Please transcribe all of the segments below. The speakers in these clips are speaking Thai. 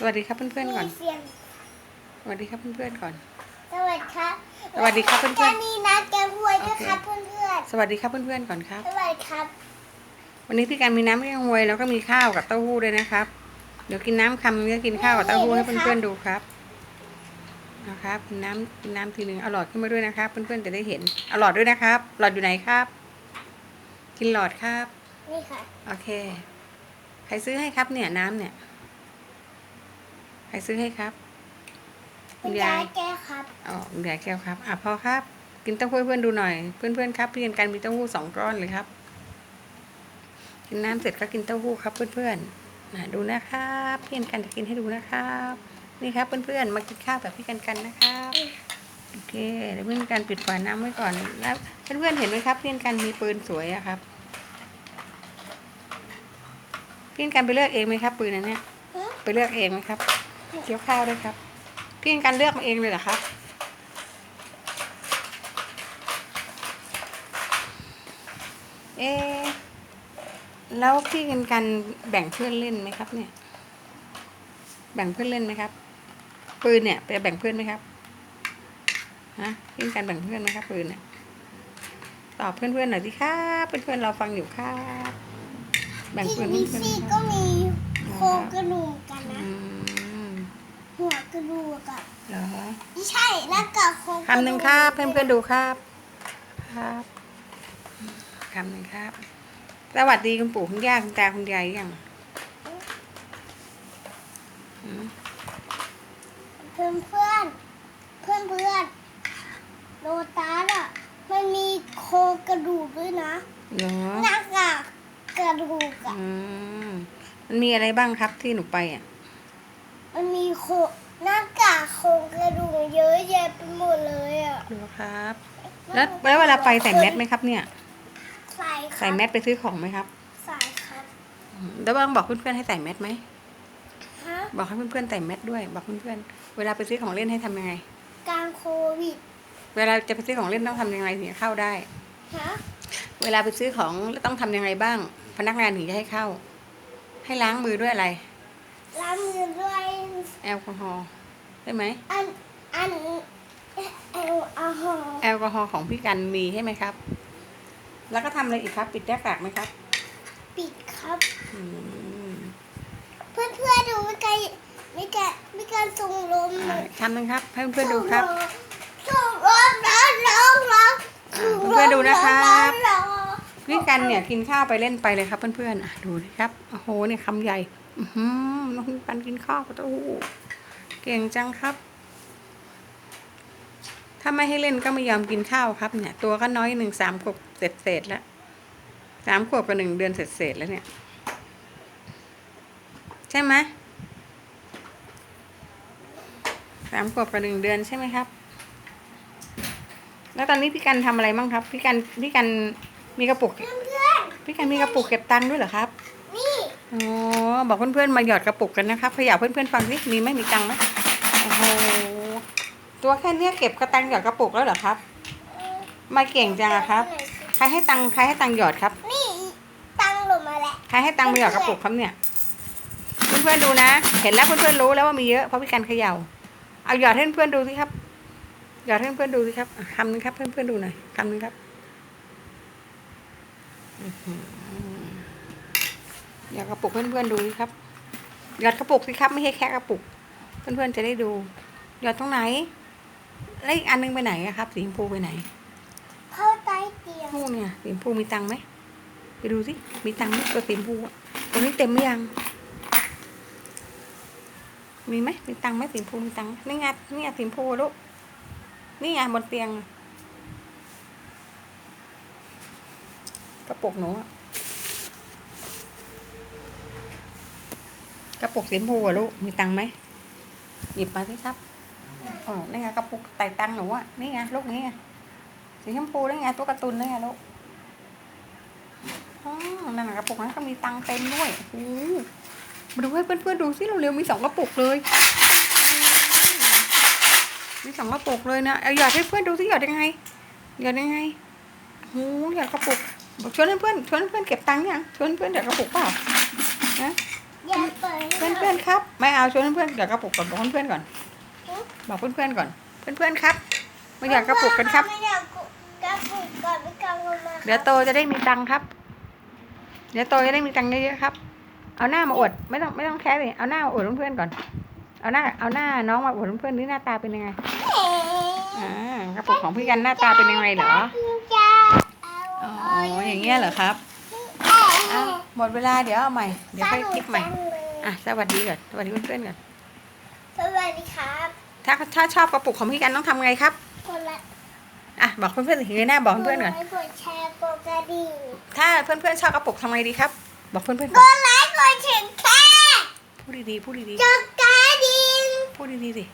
สวัสดีครับเพื่อนๆก่อน มีเสียงสวัสดีครับเพื่อนๆก่อน สวัสดีครับสวัสดีครับเพื่อนๆแค่นี้นะแกหวยด้วยโอเคครับเพื่อนสวัสดีครับเพื่อนๆก่อนครับ ๆ สวัสดีครับ วันนี้พี่การมีน้ำแกงฮวยแล้วก็มีข้าวกับเต้าหู้ด้วยนะครับ เดี๋ยวกินน้ำคำนึงก็กินข้าวกับเต้าหู้ให้เพื่อนๆดูครับนะครับกินน้ำกินน้ำทีหนึ่งเอาหลอดขึ้นมาด้วยนะครับ เพื่อนๆจะได้เห็นเอาหลอดด้วยนะครับ หลอดอยู่ไหนครับ กินหลอดครับ นี่ค่ะ โอเค ใครซื้อให้ครับเนี่ยน้ำเนี่ย ใครซื้อให้ครับคุณยายแกครับอ๋อคุณยายแก้วครับอะพอครับ กินเต้าหู้ให้เพื่อนดูหน่อย เพื่อนๆครับพี่กันกันมีเต้าหู้สองก้อนเลยครับ กินน้ำเสร็จก็กินเต้าหู้ครับ เพื่อนๆนะดูนะครับพี่กันกันจะกินให้ดูนะครับ นี่ครับเพื่อนๆมากินข้าวแบบพี่กันกันนะครับโอเคเดี๋ยวเพื่อนกันปิดฝาน้ำไว้ก่อนแล้วเพื่อนๆเห็นไหมครับพี่กันกันมีปืนสวยอะครับพี่กันกันไปเลือกเองไหมครับ ปืนอันเนี้ยหือไปเลือกเองไหมครับ เคี้ยวข้าวด้วยครับ พี่กันกันเลือกมาเองเลยเหรอครับเอะแล้วพี่กันกันแบ่งเพื่อนเล่นไหมครับ เนี่ย แบ่งเพื่อนเล่นไหมครับ ปืนเนี่ยไปแบ่งเพื่อนไหมครับฮะพี่กันกันแบ่งเพื่อนไหมครับ ปืนเนี่ยตอบเพื่อนๆหน่อยสิครับเพื่อนๆเราฟังอยู่ครับแบ่งที่ปืนเพื่อนๆซี่ไหมคก็มีโคกระดูกกัน อื นะ ม หัวก ระดูกอะเหรอไม่ใช่หน้ากากโครงกระดูกคำหนึ่งครับเพื่อนเพื่อนๆดูครับ ครับคำหนึ่งครับ สวัสดีคุณปู่คุณย่าคุณตาคุณยายยังอืมเพื่อนเพื่อนเพื่อนเพื่อนๆโลตัสอะมันมีโครงกระดูกด้วยนะเหรอหน้ากากกระดูกอะอืมมันมีอะไรบ้างครับที่หนูไปอะ มันมีโครง หน้ากากโครงกระดูกเยอะแยะไปหมดเลยอะเหรอครับ แล้วแล้วเวลาไปใส่แมสไหมครับเนี่ย ใส่ครับใส่แมสไปซื้อของไหมครับใส่ครับอืมแล้วบ้างบอกเพื่อนๆให้ใส่แมสไหม ฮะบอกให้เพื่อนๆใส่แมสด้วย บอกเพื่อนๆเวลาไปซื้อของเล่นให้ทำยังไงกลางโควิดเวลาจะไปซื้อของเล่นต้องทำยังไงถึงจะเข้าได้ ฮะเวลาไปซื้อของต้องทำยังไงบ้าง พนักงานถึงจะให้เข้า ให้ล้างมือด้วยอะไรล้างมือด้วย แอลกอฮอล์ใช่ไหมอันอันแอลกอฮอล์แอลกอฮอล์ของพี่กันมีใช่ไหมครับ แล้วก็ทำอะไรอีกครับ ปิดหน้ากากไหมครับปิดครับ อืมเพื่อนเพื่อนๆดูไม่ไกลไม่ไกลไม่ไกลส่งลมอ่าทำหนึงครับให้เพื่อนๆดูครับ ส่งลมร้อนร้อนร้อนอ่าเพื่อนๆดูนะครับร้อน พี่กันเนี่ยกินข้าวไปเล่นไปเลยครับเพื่อนๆอะดูสิครับโอ้โหเนี่ยคำใหญ่อือหือ น้องพันกินข้าวกับเต้าหู้เก่งจังครับ ถ้าไม่ให้เล่นก็ไม่ยอมกินข้าวครับ เนี่ย ตัวก็น้อยหนึ่งสามขวบเศษเศษๆแล้วสามขวบกับหนึ่งเดือนเศษเศษๆแล้วเนี่ย ใช่ไหมสามขวบกับหนึ่งเดือนใช่ไหมครับ แล้วตอนนี้พี่กันทำอะไรบ้างครับ พี่กันพี่กันมีกระปุกพี่กันมีกระปุกเก็บตังค์ด้วยเหรอครับ บอกเพื่อนๆมาหยอดกระปุกกันนะครับขยับเพื่อนๆฟังสิมีไหมมีตังค์ไหมโอ้โหตัวแค่เนี้ยเก็บกระตังค์หยอดกระปุกแล้วเหรอครับ มาเก่งจังอะครับ ใครให้ตังค์ใครให้ตังค์หยอดครับ นี่ตังหล่นมาแล้วใครให้ตังค์มาหยอดกระปุกครับเนี่ย เพื่อนๆดูนะ เห็นแล้วเพื่อนๆรู้แล้วว่ามีเยอะเพราะพี่กันเขย่า เอาหยอดให้เพื่อนๆดูสิครับ หยอดให้เพื่อนๆดูสิครับอะคำหนึงครับเพื่อนๆดูหน่อยคำหนึงครับ อื้อหือหยอดกระปุกเพื่อนๆดูสิครับหยอดกระปุกสิครับไม่ใช่แค่กระปุก เพื่อนๆจะได้ดูหยอดตรงไหนแล้วอีกอันหนึงไปไหนอะครับ สีชมพูไปไหนเข้าใต้เตียงพูเนี่ยสีชมพูมีตังค์ไหมไปดูสิมีตังค์ไหมตัวสีชมพูอะตัวนี้เต็มหรือยัง มีไหมมีตังค์ไหมสีชมพูมีตังค์ไหมนี่ไงนี่ไงสีชมพูอะลูกนี่ไงบนเตียงอะกระปุกหนูอะ กระปุกสีชมพูอะลูก มีตังค์ไหม หยิบมาสิครับอ๋อนี่ไงกระปุกใส่ตังค์หนูอะนี่ไงลูกนี่ไงสีชมพูได้ไงตัวการ์ตูนได้ไงลูกอ๋อนั่นนะกระปุกนั้นก็มีตังค์เต็มด้วยโอ้โหมาดูให้เพื่อนๆดูสิเร็วๆมีสองกระปุกเลย มีสองกระปุกเลยนะ เอาหยอดให้เพื่อนดูสิหยอดยังไง หยอดยังไงโอ้โหหยอดกระปุกบอกชวนเพื่อนๆชวนเพื่อนๆเก็บตังค์เนี่ยงชวนเพื่อนหยอดกระปุกเปล่านะ อย่าเปิดเพื่อนเพื่อนๆครับ ไม่เอาชวนเพื่อนๆเดี๋ยวกระปุกก่อนบอกเพื่อนๆก่อน บอกเพื่อนๆก่อน เพื่อนๆครับไม่อยากกระปุกกันครับ ไม่อยากกระปุกก่อนไม่กลังลงมาเดี๋ยวโตจะได้มีตังค์ครับ เดี๋ยวโตจะได้มีตังค์เยอะๆครับ เอาหน้ามาอวดไม่ต้องไม่ต้องแคร์เลยเอาหน้ามาอวดเพื่อนๆก่อน เอาหน้าเอาหน้าน้องมาอวดเพื่อนๆนี่หน้าตาเป็นยังไงอ่ากระปุกของพี่กันหน้าตาเป็นยังไงเหรออ๋ออย่างเงี้ยเหรอครับอะ หมดเวลาเดี๋ยวเอาใหม่ เดี๋ยวค่อยคลิปใหม่ อะ สวัสดีก่อนสวัสดีเพื่อนๆก่อน สวัสดีครับ ถ้าถ้าชอบกระปุกของพี่กันต้องทำไงครับคนละอะ บอกเพื่อนๆสิเงยหน้าบอกเพื่อนๆก่อนกดไลค์กดแชร์กดกระดิ่งถ้าเพื่อนๆชอบกระปุกทำไงดีครับ บอกเพื่อนๆกก่อนดไลค์กดแชร์แค่พูดดีๆพูดดีกดกระดิ่งๆพูดดีๆสิ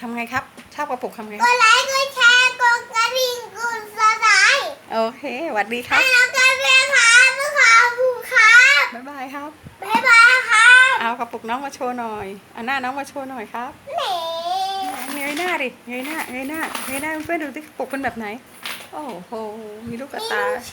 ทำไงครับ ชอบกระปุกทำไง กดไลค์กดแชร์กดกระดิ่งกดซับสไครต์โอเคสวัสดีครับให้เรากันเลยครับเพื่อขอบคุณครั บบ๊ายบายครับ บ๊ายบายครับเอากระปุกน้องมาโชว์หน่อยเอาหน้าน้องมาโชว์หน่อยครับเหน่เงยหน้าดิเงยหน้าเงยหน้าเงยหน้าเพื่อนๆดูที่กระปุกเป็นแบบไหน โอ้โห มีลูกกระตา